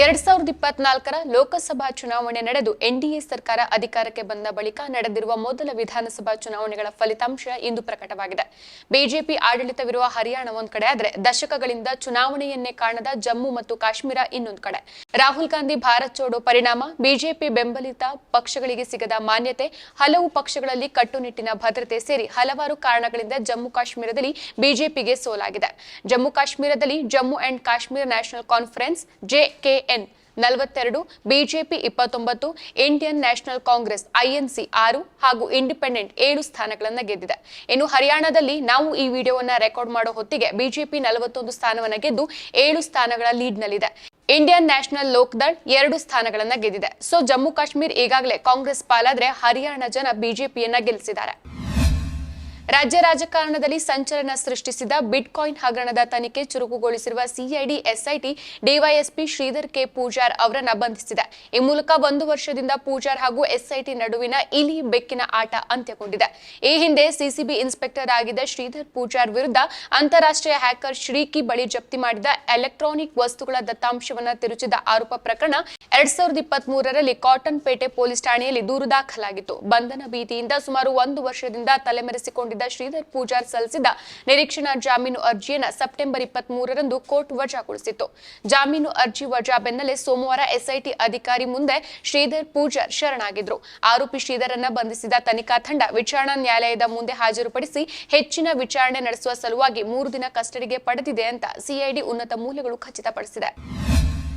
ಎರಡ್ ಸಾವಿರದ ಇಪ್ಪತ್ನಾಲ್ಕರ ಲೋಕಸಭಾ ಚುನಾವಣೆ ನಡೆದು ಎನ್ಡಿಎ ಸರ್ಕಾರ ಅಧಿಕಾರಕ್ಕೆ ಬಂದ ಬಳಿಕ ನಡೆದಿರುವ ಮೊದಲ ವಿಧಾನಸಭಾ ಚುನಾವಣೆಗಳ ಫಲಿತಾಂಶ ಇಂದು ಪ್ರಕಟವಾಗಿದೆ. ಬಿಜೆಪಿ ಆಡಳಿತವಿರುವ ಹರಿಯಾಣ ಒಂದ್ ಕಡೆ ಆದರೆ ದಶಕಗಳಿಂದ ಚುನಾವಣೆಯನ್ನೇ ಕಾಣದ ಜಮ್ಮು ಮತ್ತು ಕಾಶ್ಮೀರ ಇನ್ನೊಂದು ಕಡೆ. ರಾಹುಲ್ ಗಾಂಧಿ ಭಾರತ್ ಚೋಡೋ ಪರಿಣಾಮ, ಬಿಜೆಪಿ ಬೆಂಬಲಿತ ಪಕ್ಷಗಳಿಗೆ ಸಿಗದ ಮಾನ್ಯತೆ, ಹಲವು ಪಕ್ಷಗಳಲ್ಲಿ ಕಟ್ಟುನಿಟ್ಟಿನ ಭದ್ರತೆ ಸೇರಿ ಹಲವಾರು ಕಾರಣಗಳಿಂದ ಜಮ್ಮು ಕಾಶ್ಮೀರದಲ್ಲಿ ಬಿಜೆಪಿಗೆ ಸೋಲಾಗಿದೆ. ಜಮ್ಮು ಕಾಶ್ಮೀರದಲ್ಲಿ Jammu and Kashmir National Conference JKN ನಲವತ್ತೆರಡು, ಬಿಜೆಪಿ ಇಪ್ಪತ್ತೊಂಬತ್ತು, ಇಂಡಿಯನ್ ನ್ಯಾಷನಲ್ ಕಾಂಗ್ರೆಸ್, ಐಎನ್ಸಿ ಆರು ಹಾಗೂ ಇಂಡಿಪೆಂಡೆಂಟ್ ಏಳು ಸ್ಥಾನಗಳನ್ನು ಗೆದ್ದಿದೆ. ಇನ್ನು ಹರಿಯಾಣದಲ್ಲಿ ನಾವು ಈ ವಿಡಿಯೋವನ್ನ ರೆಕಾರ್ಡ್ ಮಾಡೋ ಹೊತ್ತಿಗೆ ಬಿಜೆಪಿ ನಲವತ್ತೊಂದು ಸ್ಥಾನವನ್ನ ಗೆದ್ದು ಏಳು ಸ್ಥಾನಗಳ ಲೀಡ್ನಲ್ಲಿದೆ ಇಂಡಿಯನ್ ನ್ಯಾಷನಲ್ ಲೋಕ್ದಳ್ ಎರಡು ಸ್ಥಾನಗಳನ್ನು ಗೆದ್ದಿದೆ. ಸೊ ಜಮ್ಮು ಕಾಶ್ಮೀರ್ ಈಗಾಗಲೇ ಕಾಂಗ್ರೆಸ್ ಪಾಲಾದ್ರೆ ಹರಿಯಾಣ ಜನ ಬಿಜೆಪಿಯನ್ನ ಗೆಲ್ಲಿಸಿದ್ದಾರೆ ರಾಜ್ಯ ರಾಜಕಾರಣದಲ್ಲಿ ಸಂಚಲನ ಸೃಷ್ಟಿಸಿದ ಬಿಟ್ಕಾಯಿನ್ ಹಗರಣದ ತನಿಖೆ ಚುರುಕುಗೊಳಿಸಿರುವ CID, SIT, DYSP Shridhar K. Pujar ಅವರನ್ನ ಬಂಧಿಸಿದೆ. ಈ ಮೂಲಕ ಒಂದು ವರ್ಷದಿಂದ ಪೂಜಾರ್ ಹಾಗೂ ಎಸ್ಐಟಿ ನಡುವಿನ ಇಲಿ ಬೆಕ್ಕಿನ ಆಟ ಅಂತ್ಯಗೊಂಡಿದೆ. ಈ ಹಿಂದೆ ಸಿಸಿಬಿ ಇನ್ಸ್ಪೆಕ್ಟರ್ ಆಗಿದ್ದ ಶ್ರೀಧರ್ ಪೂಜಾರ್ ವಿರುದ್ಧ ಅಂತಾರಾಷ್ಟ್ರೀಯ ಹ್ಯಾಕರ್ ಶ್ರೀಕಿ ಬಳಿ ಜಪ್ತಿ ಮಾಡಿದ ಎಲೆಕ್ಟ್ರಾನಿಕ್ ವಸ್ತುಗಳ ದತ್ತಾಂಶವನ್ನು ತಿರುಚಿದ ಆರೋಪ ಪ್ರಕರಣ ಎರಡ್ ಸಾವಿರದ ಇಪ್ಪತ್ತ್ ಮೂರರಲ್ಲಿ ಕಾಟನ್ ಪೇಟೆ ಪೊಲೀಸ್ ಠಾಣೆಯಲ್ಲಿ ದೂರು ದಾಖಲಾಗಿತ್ತು. ಬಂಧನ ಭೀತಿಯಿಂದ ಸುಮಾರು ಒಂದು ವರ್ಷದಿಂದ ತಲೆಮರೆಸಿಕೊಂಡಿದ್ದ ಶ್ರೀಧರ್ ಪೂಜಾರ್ ಸಲ್ಲಿಸಿದ ನಿರೀಕ್ಷಣಾ ಜಾಮೀನು ಅರ್ಜಿಯನ್ನ ಸೆಪ್ಟೆಂಬರ್ ಇಪ್ಪತ್ತ್ ಮೂರರಂದು ಕೋರ್ಟ್ ವಜಾಗೊಳಿಸಿತ್ತು. ಜಾಮೀನು ಅರ್ಜಿ ವಜಾ ಬೆನ್ನಲ್ಲೇ ಸೋಮವಾರ ಎಸ್ಐಟಿ ಅಧಿಕಾರಿ ಮುಂದೆ ಶ್ರೀಧರ್ ಪೂಜಾರ್ ಶರಣಾಗಿದ್ರು. ಆರೋಪಿ ಶ್ರೀಧರನ್ನ ಬಂಧಿಸಿದ ತನಿಖಾ ತಂಡ ವಿಚಾರಣಾ ನ್ಯಾಯಾಲಯದ ಮುಂದೆ ಹಾಜರುಪಡಿಸಿ ಹೆಚ್ಚಿನ ವಿಚಾರಣೆ ನಡೆಸುವ ಸಲುವಾಗಿ ಮೂರು ದಿನ ಕಸ್ಟಡಿಗೆ ಪಡೆದಿದೆ ಅಂತ ಸಿಐಡಿ ಉನ್ನತ ಮೂಲಗಳು ಖಚಿತಪಡಿಸಿದೆ.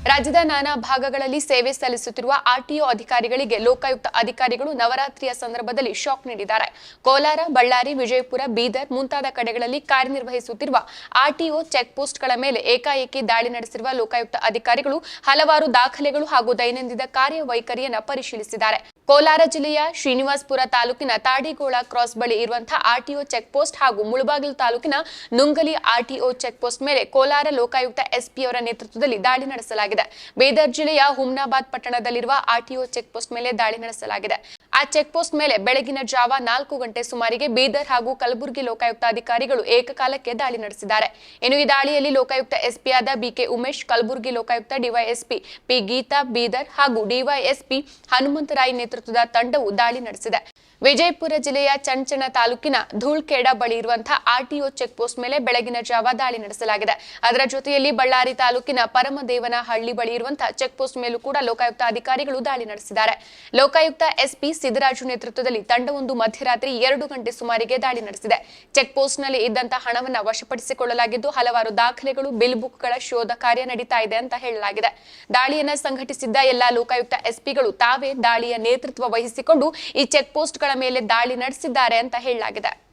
ರಾಜ್ಯದ ನಾನಾ ಭಾಗಗಳಲ್ಲಿ ಸೇವೆ ಸಲ್ಲಿಸುತ್ತಿರುವ ಆರ್ಟಿಒ ಅಧಿಕಾರಿಗಳಿಗೆ ಲೋಕಾಯುಕ್ತ ಅಧಿಕಾರಿಗಳು ನವರಾತ್ರಿಯ ಸಂದರ್ಭದಲ್ಲಿ ಶಾಕ್ ನೀಡಿದ್ದಾರೆ. ಕೋಲಾರ, ಬಳ್ಳಾರಿ, ವಿಜಯಪುರ, ಬೀದರ್ ಮುಂತಾದ ಕಡೆಗಳಲ್ಲಿ ಕಾರ್ಯನಿರ್ವಹಿಸುತ್ತಿರುವ ಆರ್ಟಿಒ ಚೆಕ್ ಪೋಸ್ಟ್ಗಳ ಮೇಲೆ ಏಕಾಏಕಿ ದಾಳಿ ನಡೆಸಿರುವ ಲೋಕಾಯುಕ್ತ ಅಧಿಕಾರಿಗಳು ಹಲವಾರು ದಾಖಲೆಗಳು ಹಾಗೂ ದೈನಂದಿನ ಕಾರ್ಯವೈಖರಿಯನ್ನು ಪರಿಶೀಲಿಸಿದ್ದಾರೆ. ಕೋಲಾರ ಜಿಲ್ಲೆಯ ಶ್ರೀನಿವಾಸ್ಪುರ ತಾಲೂಕಿನ ತಾಡಿಗೋಳ ಕ್ರಾಸ್ ಬಳಿ ಇರುವಂತಹ ಆರ್ಟಿಒ ಚೆಕ್ ಪೋಸ್ಟ್ ಹಾಗೂ ಮುಳಬಾಗಿಲು ತಾಲೂಕಿನ ನುಂಗಲಿ ಆರ್ಟಿಒ ಚೆಕ್ ಪೋಸ್ಟ್ ಮೇಲೆ ಕೋಲಾರ ಲೋಕಾಯುಕ್ತ ಎಸ್ಪಿ ಅವರ ನೇತೃತ್ವದಲ್ಲಿ ದಾಳಿ ನಡೆಸಲಾಗಿದೆ. ಬೀದರ್ ಜಿಲ್ಲೆಯ ಹುಮ್ನಾಬಾದ್ ಪಟ್ಟಣದಲ್ಲಿರುವ ಆರ್ಟಿಒ ಚೆಕ್ ಪೋಸ್ಟ್ ಮೇಲೆ ದಾಳಿ ನಡೆಸಲಾಗಿದೆ. ಆ ಚೆಕ್ ಪೋಸ್ಟ್ ಮೇಲೆ ಬೆಳಗಿನ ಜಾವ ನಾಲ್ಕು ಗಂಟೆ ಸುಮಾರಿಗೆ ಬೀದರ್ ಹಾಗೂ ಕಲಬುರಗಿ ಲೋಕಾಯುಕ್ತ ಅಧಿಕಾರಿಗಳು ಏಕಕಾಲಕ್ಕೆ ದಾಳಿ ನಡೆಸಿದ್ದಾರೆ. ಇನ್ನು ಈ ದಾಳಿಯಲ್ಲಿ ಲೋಕಾಯುಕ್ತ ಎಸ್ಪಿ ಆದ BK Umesh, Kalaburagi Lokayukta DYSP P Geeta, Bidar ಹಾಗೂ ಡಿವೈಎಸ್ಪಿ ಹನುಮಂತರಾಯ್ ನೇತೃತ್ವದ ತಂಡವು ದಾಳಿ ನಡೆಸಿದೆ. ವಿಜಯಪುರ ಜಿಲ್ಲೆಯ ಚಂಚಣ ತಾಲೂಕಿನ ಧೂಳ್ಖೇಡ ಬಳಿ ಇರುವಂತಹ ಆರ್ಟಿಒ ಚೆಕ್ ಪೋಸ್ಟ್ ಮೇಲೆ ಬೆಳಗಿನ ಜಾವ ದಾಳಿ ನಡೆಸಲಾಗಿದೆ. ಅದರ ಜೊತೆಯಲ್ಲಿ ಬಳ್ಳಾರಿ ತಾಲೂಕಿನ ಪರಮದೇವನ ಹಳ್ಳಿ ಬಳಿ ಇರುವಂತಹ ಚೆಕ್ ಪೋಸ್ಟ್ ಮೇಲೂ ಕೂಡ ಲೋಕಾಯುಕ್ತ ಅಧಿಕಾರಿಗಳು ದಾಳಿ ನಡೆಸಿದ್ದಾರೆ. ಲೋಕಾಯುಕ್ತ ಎಸ್ಪಿ ಸಿದ್ದರಾಜು ನೇತೃತ್ವದಲ್ಲಿ ತಂಡವೊಂದು ಮಧ್ಯರಾತ್ರಿ ಎರಡು ಗಂಟೆ ಸುಮಾರಿಗೆ ದಾಳಿ ನಡೆಸಿದೆ. ಚೆಕ್ ಪೋಸ್ಟ್ನಲ್ಲಿ ಇದ್ದಂತಹ ಹಣವನ್ನು ವಶಪಡಿಸಿಕೊಳ್ಳಲಾಗಿದ್ದು, ಹಲವಾರು ದಾಖಲೆಗಳು, ಬಿಲ್ ಬುಕ್ಗಳ ಶೋಧ ಕಾರ್ಯ ನಡೀತಾ ಇದೆ ಅಂತ ಹೇಳಲಾಗಿದೆ. ದಾಳಿಯನ್ನು ಸಂಘಟಿಸಿದ್ದ ಎಲ್ಲಾ ಲೋಕಾಯುಕ್ತ ಎಸ್ಪಿಗಳು ತಾವೇ ದಾಳಿಯ ನೇತೃತ್ವ ವಹಿಸಿಕೊಂಡು ಈ ಚೆಕ್ ಪೋಸ್ಟ್ಗಳ ಮೇಲೆ ದಾಳಿ ನಡೆಸಿದ್ದಾರೆ ಅಂತ ಹೇಳಲಾಗಿದೆ.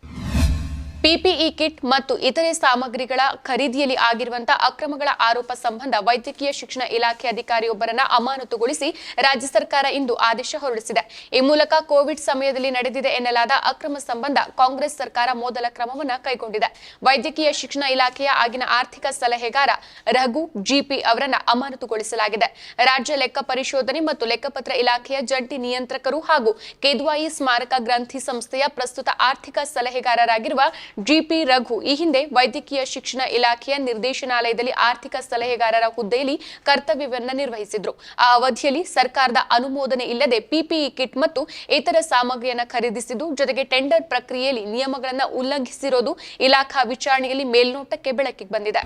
ಪಿಪಿಇ ಕಿಟ್ ಮತ್ತು ಇತರೆ ಸಾಮಗ್ರಿಗಳ ಖರೀದಿಯಲ್ಲಿ ಆಗಿರುವಂತಹ ಅಕ್ರಮಗಳ ಆರೋಪ ಸಂಬಂಧ ವೈದ್ಯಕೀಯ ಶಿಕ್ಷಣ ಇಲಾಖೆ ಅಧಿಕಾರಿಯೊಬ್ಬರನ್ನ ಅಮಾನತುಗೊಳಿಸಿ ರಾಜ್ಯ ಸರ್ಕಾರ ಇಂದು ಆದೇಶ ಹೊರಡಿಸಿದೆ. ಈ ಮೂಲಕ ಕೋವಿಡ್ ಸಮಯದಲ್ಲಿ ನಡೆದಿದೆ ಎನ್ನಲಾದ ಅಕ್ರಮ ಸಂಬಂಧ ಕಾಂಗ್ರೆಸ್ ಸರ್ಕಾರ ಮೊದಲ ಕ್ರಮವನ್ನು ಕೈಗೊಂಡಿದೆ. ವೈದ್ಯಕೀಯ ಶಿಕ್ಷಣ ಇಲಾಖೆಯ ಆಗಿನ ಆರ್ಥಿಕ ಸಲಹೆಗಾರ ರಘು ಜಿಪಿ ಅವರನ್ನ ಅಮಾನತುಗೊಳಿಸಲಾಗಿದೆ. ರಾಜ್ಯ ಲೆಕ್ಕ ಪರಿಶೋಧನೆ ಮತ್ತು ಲೆಕ್ಕಪತ್ರ ಇಲಾಖೆಯ ಜಂಟಿ ನಿಯಂತ್ರಕರು ಹಾಗೂ ಕೇದ್ವಾಯಿ ಸ್ಮಾರಕ ಗ್ರಂಥಿ ಸಂಸ್ಥೆಯ ಪ್ರಸ್ತುತ ಆರ್ಥಿಕ ಸಲಹೆಗಾರರಾಗಿರುವ ಜಿಪಿ ರಘು. ಈ ಹಿಂದೆ ವೈದ್ಯಕೀಯ ಶಿಕ್ಷಣ ಇಲಾಖೆಯ ನಿರ್ದೇಶನಾಲಯದಲ್ಲಿ ಆರ್ಥಿಕ ಸಲಹೆಗಾರರ ಹುದ್ದೆಯಲ್ಲಿ ಕರ್ತವ್ಯವನ್ನು ನಿರ್ವಹಿಸಿದ್ರು. ಆ ಅವಧಿಯಲ್ಲಿ ಸರ್ಕಾರದ ಅನುಮೋದನೆ ಇಲ್ಲದೆ ಪಿಪಿಇ ಕಿಟ್ ಮತ್ತು ಇತರ ಸಾಮಗ್ರಿಯನ್ನು ಖರೀದಿಸಿದ್ದು, ಜೊತೆಗೆ ಟೆಂಡರ್ ಪ್ರಕ್ರಿಯೆಯಲ್ಲಿ ನಿಯಮಗಳನ್ನು ಉಲ್ಲಂಘಿಸಿರೋದು ಇಲಾಖಾ ವಿಚಾರಣೆಯಲ್ಲಿ ಮೇಲ್ನೋಟಕ್ಕೆ ಬೆಳಕಿಗೆ ಬಂದಿದೆ.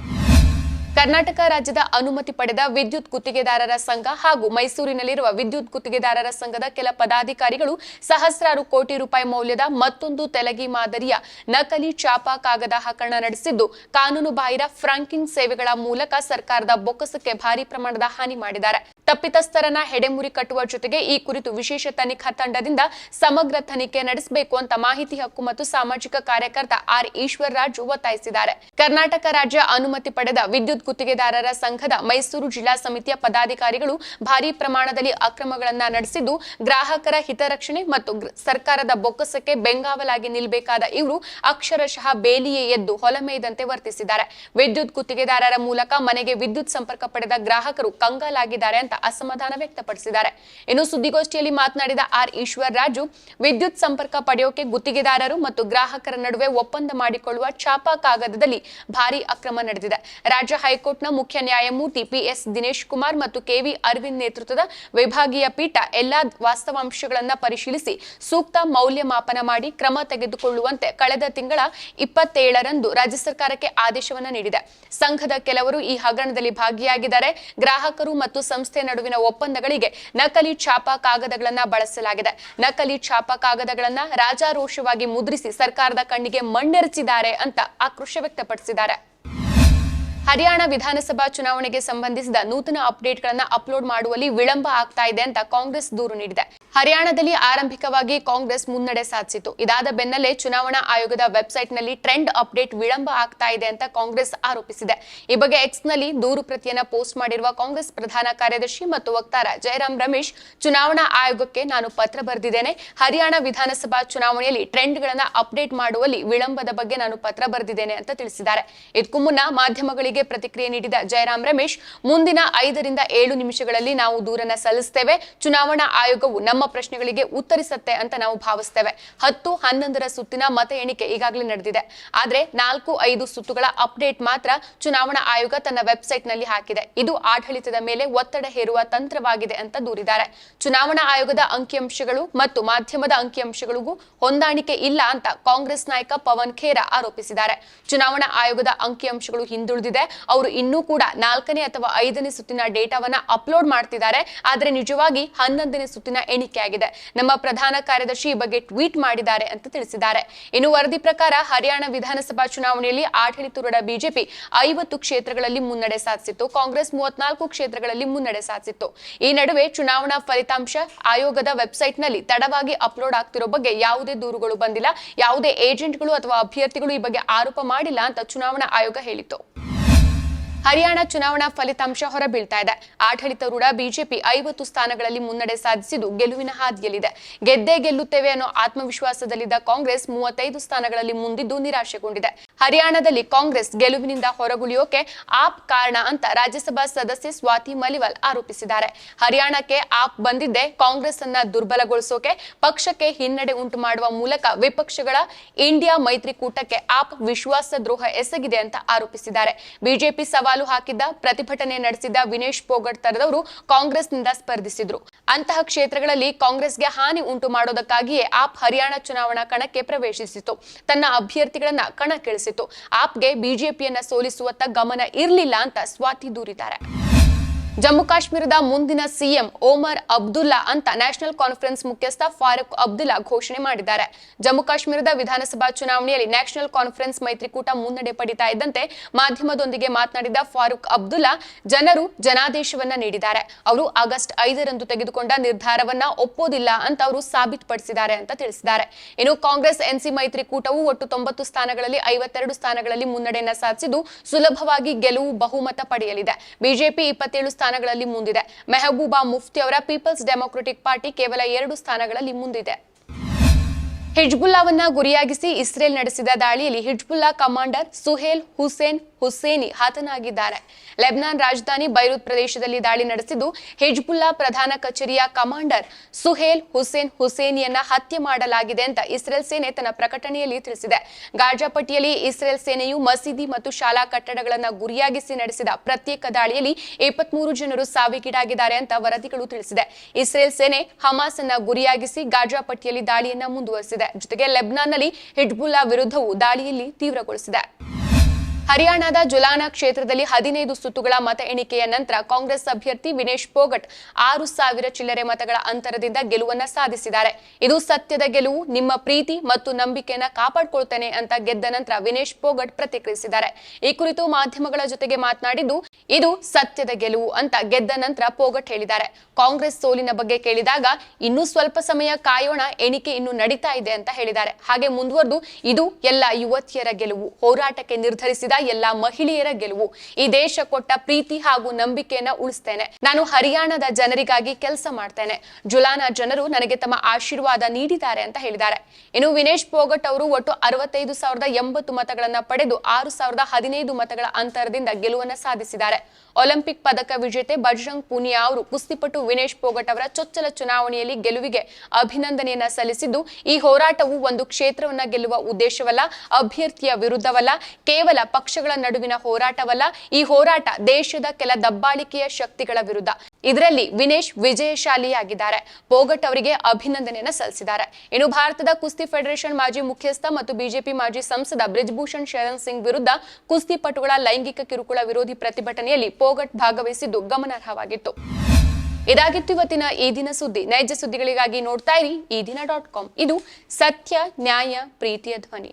ಕರ್ನಾಟಕ ರಾಜ್ಯದ ಅನುಮತಿ ಪಡೆದ ವಿದ್ಯುತ್ ಗುತ್ತಿಗೆದಾರರ ಸಂಘ ಹಾಗೂ ಮೈಸೂರಿನಲ್ಲಿರುವ ವಿದ್ಯುತ್ ಗುತ್ತಿಗೆದಾರರ ಸಂಘದ ಕೆಲ ಪದಾಧಿಕಾರಿಗಳು ಸಹಸ್ರಾರು ಕೋಟಿ ರೂಪಾಯಿ ಮೌಲ್ಯದ ಮತ್ತೊಂದು ತೆಲಗಿ ಮಾದರಿಯ ನಕಲಿ ಚಾಪಾ ಕಾಗದ ಹಗರಣ ನಡೆಸಿದ್ದು, ಕಾನೂನು ಬಾಹಿರ ಫ್ರಾಂಕಿಂಗ್ ಸೇವೆಗಳ ಮೂಲಕ ಸರ್ಕಾರದ ಬೊಕ್ಕಸಕ್ಕೆ ಭಾರಿ ಪ್ರಮಾಣದ ಹಾನಿ ಮಾಡಿದ್ದಾರೆ. ತಪ್ಪಿತಸ್ಥರನ್ನ ಹೆಡೆಮುರಿ ಕಟ್ಟುವ ಜೊತೆಗೆ ಈ ಕುರಿತು ವಿಶೇಷ ತನಿಖಾ ತಂಡದಿಂದ ಸಮಗ್ರ ತನಿಖೆ ನಡೆಸಬೇಕು ಅಂತ ಮಾಹಿತಿ ಹಕ್ಕು ಮತ್ತು ಸಾಮಾಜಿಕ ಕಾರ್ಯಕರ್ತ ಆರ್ ಈಶ್ವರರಾಜು ಒತ್ತಾಯಿಸಿದ್ದಾರೆ. ಕರ್ನಾಟಕ ರಾಜ್ಯ ಅನುಮತಿ ಪಡೆದ ವಿದ್ಯುತ್ ಗುತ್ತಿಗೆದಾರರ ಸಂಘದ ಮೈಸೂರು ಜಿಲ್ಲಾ ಸಮಿತಿಯ ಪದಾಧಿಕಾರಿಗಳು ಭಾರಿ ಪ್ರಮಾಣದಲ್ಲಿ ಅಕ್ರಮಗಳನ್ನ ನಡೆಸಿದ್ದು, ಗ್ರಾಹಕರ ಹಿತರಕ್ಷಣೆ ಮತ್ತು ಸರ್ಕಾರದ ಬೊಕ್ಕಸಕ್ಕೆ ಬೆಂಗಾವಲಾಗಿ ನಿಲ್ಲಬೇಕಾದ ಇವರು ಅಕ್ಷರಶಃ ಬೇಲಿಯೇ ಎದ್ದು ಹೊಲಮೇಯ್ದಂತೆ ವರ್ತಿಸಿದ್ದಾರೆ. ವಿದ್ಯುತ್ ಗುತ್ತಿಗೆದಾರರ ಮೂಲಕ ಮನೆಗೆ ವಿದ್ಯುತ್ ಸಂಪರ್ಕ ಪಡೆದ ಗ್ರಾಹಕರು ಕಂಗಾಲಾಗಿದ್ದಾರೆ ಅಂತ ಅಸಮಾಧಾನ ವ್ಯಕ್ತಪಡಿಸಿದ್ದಾರೆ. ಇನ್ನು ಸುದ್ದಿಗೋಷ್ಠಿಯಲ್ಲಿ ಮಾತನಾಡಿದ ಆರ್ ಈಶ್ವರ್ ರಾಜು, ವಿದ್ಯುತ್ ಸಂಪರ್ಕ ಪಡೆಯೋಕೆ ಗುತ್ತಿಗೆದಾರರು ಮತ್ತು ಗ್ರಾಹಕರ ನಡುವೆ ಒಪ್ಪಂದ ಮಾಡಿಕೊಳ್ಳುವ ಛಾಪಾ ಕಾಗದದಲ್ಲಿ ಭಾರಿ ಅಕ್ರಮ ನಡೆದಿದೆ. ರಾಜ್ಯ ಹೈಕೋರ್ಟ್ನ ಮುಖ್ಯ ನ್ಯಾಯಮೂರ್ತಿ ಪಿಎಸ್ ದಿನೇಶ್ ಕುಮಾರ್ ಮತ್ತು ಕೆವಿ ಅರವಿಂದ್ ನೇತೃತ್ವದ ವಿಭಾಗೀಯ ಪೀಠ ಎಲ್ಲಾ ವಾಸ್ತವಾಂಶಗಳನ್ನ ಪರಿಶೀಲಿಸಿ ಸೂಕ್ತ ಮೌಲ್ಯಮಾಪನ ಮಾಡಿ ಕ್ರಮ ತೆಗೆದುಕೊಳ್ಳುವಂತೆ ಕಳೆದ ತಿಂಗಳ ಇಪ್ಪತ್ತೇಳರಂದು ರಾಜ್ಯ ಸರ್ಕಾರಕ್ಕೆ ಆದೇಶವನ್ನ ನೀಡಿದೆ. ಸಂಘದ ಕೆಲವರು ಈ ಹಗರಣದಲ್ಲಿ ಭಾಗಿಯಾಗಿದ್ದಾರೆ. ಗ್ರಾಹಕರು ಮತ್ತು ಸಂಸ್ಥೆ ನಡುವಿನ ಒಪ್ಪಂದಗಳಿಗೆ ನಕಲಿ ಛಾಪಾ ಕಾಗದಗಳನ್ನ ಬಳಸಲಾಗಿದೆ. ನಕಲಿ ಛಾಪಾ ಕಾಗದಗಳನ್ನ ರಾಜಾರೋಷವಾಗಿ ಮುದ್ರಿಸಿ ಸರ್ಕಾರದ ಕಣ್ಣಿಗೆ ಮಣ್ಣೆರಚಿದ್ದಾರೆ ಅಂತ ಆಕ್ರೋಶ ವ್ಯಕ್ತಪಡಿಸಿದ್ದಾರೆ. ಹರಿಯಾಣ ವಿಧಾನಸಭಾ ಚುನಾವಣೆಗೆ ಸಂಬಂಧಿಸಿದ ನೂತನ ಅಪ್ಡೇಟ್ಗಳನ್ನ ಅಪ್ಲೋಡ್ ಮಾಡುವಲ್ಲಿ ವಿಳಂಬ ಆಗ್ತಾ ಇದೆ ಅಂತ ಕಾಂಗ್ರೆಸ್ ದೂರು ನೀಡಿದೆ. ಹರಿಯಾಣದಲ್ಲಿ ಆರಂಭಿಕವಾಗಿ ಕಾಂಗ್ರೆಸ್ ಮುನ್ನಡೆ ಸಾಧಿಸಿತು. ಇದಾದ ಬೆನ್ನಲ್ಲೇ ಚುನಾವಣಾ ಆಯೋಗದ ವೆಬ್ಸೈಟ್ನಲ್ಲಿ ಟ್ರೆಂಡ್ ಅಪ್ಡೇಟ್ ವಿಳಂಬ ಆಗ್ತಾ ಇದೆ ಅಂತ ಕಾಂಗ್ರೆಸ್ ಆರೋಪಿಸಿದೆ. ಈ ಬಗ್ಗೆ ಎಕ್ಸ್ನಲ್ಲಿ ದೂರು ಪ್ರತಿಯನ್ನ ಪೋಸ್ಟ್ ಮಾಡಿರುವ ಕಾಂಗ್ರೆಸ್ ಪ್ರಧಾನ ಕಾರ್ಯದರ್ಶಿ ಮತ್ತು ವಕ್ತಾರ ಜಯರಾಮ್ ರಮೇಶ್, ಚುನಾವಣಾ ಆಯೋಗಕ್ಕೆ ನಾನು ಪತ್ರ ಬರೆದಿದ್ದೇನೆ. ಹರಿಯಾಣ ವಿಧಾನಸಭಾ ಚುನಾವಣೆಯಲ್ಲಿ ಟ್ರೆಂಡ್ಗಳನ್ನು ಅಪ್ಡೇಟ್ ಮಾಡುವಲ್ಲಿ ವಿಳಂಬದ ಬಗ್ಗೆ ನಾನು ಪತ್ರ ಬರೆದಿದ್ದೇನೆ ಅಂತ ತಿಳಿಸಿದ್ದಾರೆ. ಇದಕ್ಕೂ ಮುನ್ನ ಮಾಧ್ಯಮಗಳಿಗೆ ಪ್ರತಿಕ್ರಿಯೆ ನೀಡಿದ ಜಯರಾಮ್ ರಮೇಶ್, ಮುಂದಿನ ಐದರಿಂದ ಏಳು ನಿಮಿಷಗಳಲ್ಲಿ ನಾವು ದೂರನ್ನ ಸಲ್ಲಿಸುತ್ತೇವೆ ಚುನಾವಣಾ ಆಯೋಗವು ನಮ್ಮ ಪ್ರಶ್ನೆಗಳಿಗೆ ಉತ್ತರಿಸುತ್ತೆ ಅಂತ ನಾವು ಭಾವಿಸ್ತೇವೆ. ಹತ್ತು ಹನ್ನೊಂದರ ಸುತ್ತಿನ ಮತ ಎಣಿಕೆ ಈಗಾಗಲೇ ನಡೆದಿದೆ. ಆದರೆ ನಾಲ್ಕು ಐದು ಸುತ್ತುಗಳ ಅಪ್ಡೇಟ್ ಮಾತ್ರ ಚುನಾವಣಾ ಆಯೋಗ ತನ್ನ ವೆಬ್ಸೈಟ್ನಲ್ಲಿ ಹಾಕಿದೆ. ಇದು ಆಡಳಿತದ ಮೇಲೆ ಒತ್ತಡ ಹೇರುವ ತಂತ್ರವಾಗಿದೆ ಅಂತ ದೂರಿದ್ದಾರೆ. ಚುನಾವಣಾ ಆಯೋಗದ ಅಂಕಿಅಂಶಗಳು ಮತ್ತು ಮಾಧ್ಯಮದ ಅಂಕಿಅಂಶಗಳಿಗೂ ಹೊಂದಾಣಿಕೆ ಇಲ್ಲ ಅಂತ ಕಾಂಗ್ರೆಸ್ ನಾಯಕ ಪವನ್ ಖೇರಾ ಆರೋಪಿಸಿದ್ದಾರೆ. ಚುನಾವಣಾ ಆಯೋಗದ ಅಂಕಿಅಂಶಗಳು ಹಿಂದುಳಿದಿದೆ. ಅವರು ಇನ್ನೂ ಕೂಡ ನಾಲ್ಕನೇ ಅಥವಾ ಐದನೇ ಸುತ್ತಿನ ಡೇಟಾವನ್ನ ಅಪ್ಲೋಡ್ ಮಾಡ್ತಿದ್ದಾರೆ. ಆದ್ರೆ ನಿಜವಾಗಿ ಹನ್ನೊಂದನೇ ಸುತ್ತಿನ ಎಣಿಕೆ ಆಗಿದೆ. ನಮ್ಮ ಪ್ರಧಾನ ಕಾರ್ಯದರ್ಶಿ ಈ ಬಗ್ಗೆ ಟ್ವೀಟ್ ಮಾಡಿದ್ದಾರೆ ಅಂತ ತಿಳಿಸಿದ್ದಾರೆ. ಇನ್ನು ವರದಿ ಪ್ರಕಾರ ಹರಿಯಾಣ ವಿಧಾನಸಭಾ ಚುನಾವಣೆಯಲ್ಲಿ ಆಡಳಿತಾರೂಢ ಬಿಜೆಪಿ ಐವತ್ತು ಕ್ಷೇತ್ರಗಳಲ್ಲಿ ಮುನ್ನಡೆ ಸಾಧಿಸಿತ್ತು. ಕಾಂಗ್ರೆಸ್ ಮೂವತ್ನಾಲ್ಕು ಕ್ಷೇತ್ರಗಳಲ್ಲಿ ಮುನ್ನಡೆ ಸಾಧಿಸಿತ್ತು. ಈ ನಡುವೆ ಚುನಾವಣಾ ಫಲಿತಾಂಶ ಆಯೋಗದ ವೆಬ್ಸೈಟ್ನಲ್ಲಿ ತಡವಾಗಿ ಅಪ್ಲೋಡ್ ಆಗ್ತಿರೋ ಬಗ್ಗೆ ಯಾವುದೇ ದೂರುಗಳು ಬಂದಿಲ್ಲ. ಯಾವುದೇ ಏಜೆಂಟ್ಗಳು ಅಥವಾ ಅಭ್ಯರ್ಥಿಗಳು ಈ ಬಗ್ಗೆ ಆರೋಪ ಮಾಡಿಲ್ಲ ಅಂತ ಚುನಾವಣಾ ಆಯೋಗ ಹೇಳಿತ್ತು. ಹರಿಯಾಣ ಚುನಾವಣಾ ಫಲಿತಾಂಶ ಹೊರಬೀಳ್ತಾ ಇದೆ. ಆಡಳಿತಾರೂಢ ಬಿಜೆಪಿ ಐವತ್ತು ಸ್ಥಾನಗಳಲ್ಲಿ ಮುನ್ನಡೆ ಸಾಧಿಸಿದ್ದು ಗೆಲುವಿನ ಹಾದಿಯಲ್ಲಿದೆ. ಗೆದ್ದೇ ಗೆಲ್ಲುತ್ತೇವೆ ಅನ್ನೋ ಆತ್ಮವಿಶ್ವಾಸದಲ್ಲಿದ್ದ ಕಾಂಗ್ರೆಸ್ ಮೂವತ್ತೈದು ಸ್ಥಾನಗಳಲ್ಲಿ ಮುಂದಿದ್ದು ನಿರಾಶೆಗೊಂಡಿದೆ. ಹರಿಯಾಣದಲ್ಲಿ ಕಾಂಗ್ರೆಸ್ ಗೆಲುವಿನಿಂದ ಹೊರಗುಳಿಯೋಕೆ ಆಪ್ ಕಾರಣ ಅಂತ ರಾಜ್ಯಸಭಾ ಸದಸ್ಯೆ ಸ್ವಾತಿ ಮಲಿವಾಲ್ ಆರೋಪಿಸಿದ್ದಾರೆ. ಹರಿಯಾಣಕ್ಕೆ ಆಪ್ ಬಂದಿದ್ದೆ ಕಾಂಗ್ರೆಸ್ ಅನ್ನ ದುರ್ಬಲಗೊಳಿಸೋಕೆ ಪಕ್ಷಕ್ಕೆ ಹಿನ್ನಡೆ ಉಂಟು ಮಾಡುವ ಮೂಲಕ ವಿಪಕ್ಷಗಳ ಇಂಡಿಯಾ ಮೈತ್ರಿಕೂಟಕ್ಕೆ ಆಪ್ ವಿಶ್ವಾಸ ದ್ರೋಹ ಎಸಗಿದೆ ಅಂತ ಆರೋಪಿಸಿದ್ದಾರೆ. ಬಿಜೆಪಿ ಸವಾಲು ಹಾಕಿದ್ದ, ಪ್ರತಿಭಟನೆ ನಡೆಸಿದ ವಿನೇಶ್ ಪೋಗಟ್ ತರದವರು ಕಾಂಗ್ರೆಸ್ನಿಂದ ಸ್ಪರ್ಧಿಸಿದ್ರು. ಅಂತಹ ಕ್ಷೇತ್ರಗಳಲ್ಲಿ ಕಾಂಗ್ರೆಸ್ಗೆ ಹಾನಿ ಉಂಟು ಮಾಡೋದಕ್ಕಾಗಿಯೇ ಆಪ್ ಹರಿಯಾಣ ಚುನಾವಣಾ ಕಣಕ್ಕೆ ಪ್ರವೇಶಿಸಿತು. ತನ್ನ ಅಭ್ಯರ್ಥಿಗಳನ್ನ ಕಣಕ್ಕಿಳಿಸಿತು ಆಪ್ಗೆ ಬಿಜೆಪಿಯನ್ನ ಸೋಲಿಸುವತ್ತ ಗಮನ ಇರಲಿಲ್ಲ ಅಂತ ಸ್ವಾತಿ ದೂರಿದ್ದಾರೆ. ಜಮ್ಮು ಕಾಶ್ಮೀರದ ಮುಂದಿನ ಸಿಎಂ ಓಮರ್ ಅಬ್ದುಲ್ಲಾ ಅಂತ ನ್ಯಾಷನಲ್ ಕಾನ್ಫರೆನ್ಸ್ ಮುಖ್ಯಸ್ಥ ಫಾರೂಕ್ ಅಬ್ದುಲ್ಲಾ ಘೋಷಣೆ ಮಾಡಿದ್ದಾರೆ. ಜಮ್ಮು ಕಾಶ್ಮೀರದ ವಿಧಾನಸಭಾ ಚುನಾವಣೆಯಲ್ಲಿ ನ್ಯಾಷನಲ್ ಕಾನ್ಫರೆನ್ಸ್ ಮೈತ್ರಿಕೂಟ ಮುನ್ನಡೆ ಪಡಿತಾ ಇದ್ದಂತೆ ಮಾಧ್ಯಮದೊಂದಿಗೆ ಮಾತನಾಡಿದ ಫಾರೂಕ್ ಅಬ್ದುಲ್ಲಾ, ಜನರು ಜನಾದೇಶವನ್ನ ನೀಡಿದ್ದಾರೆ. ಅವರು ಆಗಸ್ಟ್ ಐದರಂದು ತೆಗೆದುಕೊಂಡ ನಿರ್ಧಾರವನ್ನ ಒಪ್ಪೋದಿಲ್ಲ ಅಂತ ಅವರು ಸಾಬೀತುಪಡಿಸಿದ್ದಾರೆ ಅಂತ ತಿಳಿಸಿದ್ದಾರೆ. ಇನ್ನು ಕಾಂಗ್ರೆಸ್, ಎನ್ಸಿ ಮೈತ್ರಿಕೂಟವು ಒಟ್ಟು ತೊಂಬತ್ತು ಸ್ಥಾನಗಳಲ್ಲಿ ಐವತ್ತೆರಡು ಸ್ಥಾನಗಳಲ್ಲಿ ಮುನ್ನಡೆಯನ್ನ ಸಾಧಿಸಿದ್ದು ಸುಲಭವಾಗಿ ಗೆಲುವು ಬಹುಮತ ಪಡೆಯಲಿದೆ. ಬಿಜೆಪಿ ಇಪ್ಪತ್ತೇಳು ಸ್ಥಾನಗಳಲ್ಲಿ ಮುಂದಿದೆ. ಮೆಹಬೂಬಾ ಮುಫ್ತಿ ಅವರ ಪೀಪಲ್ಸ್ ಡೆಮೊಕ್ರೆಟಿಕ್ ಪಾರ್ಟಿ ಕೇವಲ ಎರಡು ಸ್ಥಾನಗಳಲ್ಲಿ ಮುಂದಿದೆ. ಹಿಜ್ಬುಲ್ಲಾವನ್ನ ಗುರಿಯಾಗಿಸಿ ಇಸ್ರೇಲ್ ನಡೆಸಿದ ದಾಳಿಯಲ್ಲಿ Hezbollah commander Suhail Hussein Husseini ಹತನಾಗಿದ್ದಾರೆ. Lebanon ರಾಜಧಾನಿ ಬೈರೂತ್ ಪ್ರದೇಶದಲ್ಲಿ ದಾಳಿ ನಡೆಸಿದ್ದು ಹಿಜ್ಬುಲ್ಲಾ ಪ್ರಧಾನ ಕಚೇರಿಯ ಕಮಾಂಡರ್ ಸುಹೇಲ್ ಹುಸೇನ್ ಹುಸೇನಿಯನ್ನ ಹತ್ಯೆ ಮಾಡಲಾಗಿದೆ ಅಂತ ಇಸ್ರೇಲ್ ಸೇನೆ ತನ್ನ ಪ್ರಕಟಣೆಯಲ್ಲಿ ತಿಳಿಸಿದೆ. ಗಾಜಾ ಪಟ್ಟಿಯಲ್ಲಿ ಇಸ್ರೇಲ್ ಸೇನೆಯು ಮಸೀದಿ ಮತ್ತು ಶಾಲಾ ಕಟ್ಟಡಗಳನ್ನು ಗುರಿಯಾಗಿಸಿ ನಡೆಸಿದ ಪ್ರತ್ಯೇಕ ದಾಳಿಯಲ್ಲಿ ಇಪ್ಪತ್ಮೂರು ಜನರು ಸಾವಿಗೀಡಾಗಿದ್ದಾರೆ ಅಂತ ವರದಿಗಳು ತಿಳಿಸಿದೆ. ಇಸ್ರೇಲ್ ಸೇನೆ ಹಮಾಸ್ ಅನ್ನ ಗುರಿಯಾಗಿಸಿ ಗಾಜಾ ಪಟ್ಟಿಯಲ್ಲಿ ದಾಳಿಯನ್ನ ಮುಂದುವರೆಸಿದೆ. ಜೊತೆಗೆ ಲೆಬ್ನಾನ್ನಲ್ಲಿ ಹಿಜ್ಬುಲ್ಲಾ ವಿರುದ್ಧವೂ ದಾಳಿಯಲ್ಲಿ ತೀವ್ರಗೊಳಿಸಿದೆ. ಹರಿಯಾಣದ ಜುಲಾನಾ ಕ್ಷೇತ್ರದಲ್ಲಿ ಹದಿನೈದು ಸುತ್ತುಗಳ ಮತ ಎಣಿಕೆಯ ನಂತರ ಕಾಂಗ್ರೆಸ್ ಅಭ್ಯರ್ಥಿ ವಿನೇಶ್ ಪೋಗಟ್ ಆರು ಸಾವಿರ ಚಿಲ್ಲರೆ ಮತಗಳ ಅಂತರದಿಂದ ಗೆಲುವನ್ನ ಸಾಧಿಸಿದ್ದಾರೆ. ಇದು ಸತ್ಯದ ಗೆಲುವು, ನಿಮ್ಮ ಪ್ರೀತಿ ಮತ್ತು ನಂಬಿಕೆಯನ್ನ ಕಾಪಾಡಿಕೊಳ್ತೇನೆ ಅಂತ ಗೆದ್ದ ನಂತರ ವಿನೇಶ್ ಪೋಗಟ್ ಪ್ರತಿಕ್ರಿಯಿಸಿದ್ದಾರೆ. ಈ ಕುರಿತು ಮಾಧ್ಯಮಗಳ ಜೊತೆಗೆ ಮಾತನಾಡಿದ್ದು, ಇದು ಸತ್ಯದ ಗೆಲುವು ಅಂತ ಗೆದ್ದ ನಂತರ ಪೋಗಟ್ ಹೇಳಿದ್ದಾರೆ. ಕಾಂಗ್ರೆಸ್ ಸೋಲಿನ ಬಗ್ಗೆ ಕೇಳಿದಾಗ, ಇನ್ನೂ ಸ್ವಲ್ಪ ಸಮಯ ಕಾಯೋಣ, ಎಣಿಕೆ ಇನ್ನು ನಡೀತಾ ಇದೆ ಅಂತ ಹೇಳಿದ್ದಾರೆ. ಹಾಗೆ ಮುಂದುವರೆದು, ಇದು ಎಲ್ಲ ಯುವತಿಯರ ಗೆಲುವು. ಹೋರಾಟಕ್ಕೆ ನಿರ್ಧರಿಸಿದ ಎಲ್ಲಾ ಮಹಿಳೆಯರ ಗೆಲುವು. ಈ ದೇಶ ಕೊಟ್ಟ ಪ್ರೀತಿ ಹಾಗೂ ನಂಬಿಕೆಯನ್ನ ಉಳಿಸ್ತೇನೆ. ನಾನು ಹರಿಯಾಣದ ಜನರಿಗಾಗಿ ಕೆಲಸ ಮಾಡ್ತೇನೆ. ಜುಲಾನ ಜನರು ನನಗೆ ತಮ್ಮ ಆಶೀರ್ವಾದ ನೀಡಿದ್ದಾರೆ ಅಂತ ಹೇಳಿದ್ದಾರೆ. ಇನ್ನು ವಿನೇಶ್ ಪೋಗಟ್ ಅವರು ಒಟ್ಟು ಅರವತ್ತೈದು ಸಾವಿರದ ಎಂಬತ್ತು ಮತಗಳನ್ನ ಪಡೆದು ಆರು ಸಾವಿರದ ಹದಿನೈದು ಮತಗಳ ಅಂತರದಿಂದ ಗೆಲುವನ್ನ ಸಾಧಿಸಿದ್ದಾರೆ. ಒಲಿಂಪಿಕ್ ಪದಕ ವಿಜೇತೆ ಬಜರಂಗ್ ಪುನಿಯಾ ಅವರು ಕುಸ್ತಿಪಟು ವಿನೇಶ್ ಪೋಗಟ್ ಅವರ ಚೊಚ್ಚಲ ಚುನಾವಣೆಯಲ್ಲಿ ಗೆಲುವಿಗೆ ಅಭಿನಂದನೆಯನ್ನ ಸಲ್ಲಿಸಿದ್ದು, ಈ ಹೋರಾಟವು ಒಂದು ಕ್ಷೇತ್ರವನ್ನ ಗೆಲ್ಲುವ ಉದ್ದೇಶವಲ್ಲ, ಅಭ್ಯರ್ಥಿಯ ವಿರುದ್ಧವಲ್ಲ, ಕೇವಲ ಪಕ್ಷ ಪಕ್ಷಗಳ ನಡುವಿನ ಹೋರಾಟವಲ್ಲ, ಈ ಹೋರಾಟ ದೇಶದ ಕೆಲ ದಬ್ಬಾಳಿಕೆಯ ಶಕ್ತಿಗಳ ವಿರುದ್ಧ. ಇದರಲ್ಲಿ ವಿನೇಶ್ ವಿಜಯಶಾಲಿಯಾಗಿದ್ದಾರೆ. ಪೋಗಟ್ ಅವರಿಗೆ ಅಭಿನಂದನೆಯನ್ನು ಸಲ್ಲಿಸಿದ್ದಾರೆ. ಇನ್ನು ಭಾರತದ ಕುಸ್ತಿ ಫೆಡರೇಷನ್ ಮಾಜಿ ಮುಖ್ಯಸ್ಥ ಮತ್ತು ಬಿಜೆಪಿ ಮಾಜಿ ಸಂಸದ ಬ್ರಿಜ್ಭೂಷಣ್ ಶರಣ್ ಸಿಂಗ್ ವಿರುದ್ಧ ಕುಸ್ತಿ ಪಟುಗಳ ಲೈಂಗಿಕ ಕಿರುಕುಳ ವಿರೋಧಿ ಪ್ರತಿಭಟನೆಯಲ್ಲಿ ಪೋಗಟ್ ಭಾಗವಹಿಸಿದ್ದು ಗಮನಾರ್ಹವಾಗಿತ್ತು. ಇದಾಗಿತ್ತು ಇವತ್ತಿನ ಈ ದಿನ ಸುದ್ದಿ. ನೈಜ ಸುದ್ದಿಗಳಿಗಾಗಿ ನೋಡ್ತಾ ಇರಿ ಈ ದಿನ ಡಾಟ್ ಕಾಮ್. ಇದು ಸತ್ಯ, ನ್ಯಾಯ, ಪ್ರೀತಿಯ ಧ್ವನಿ.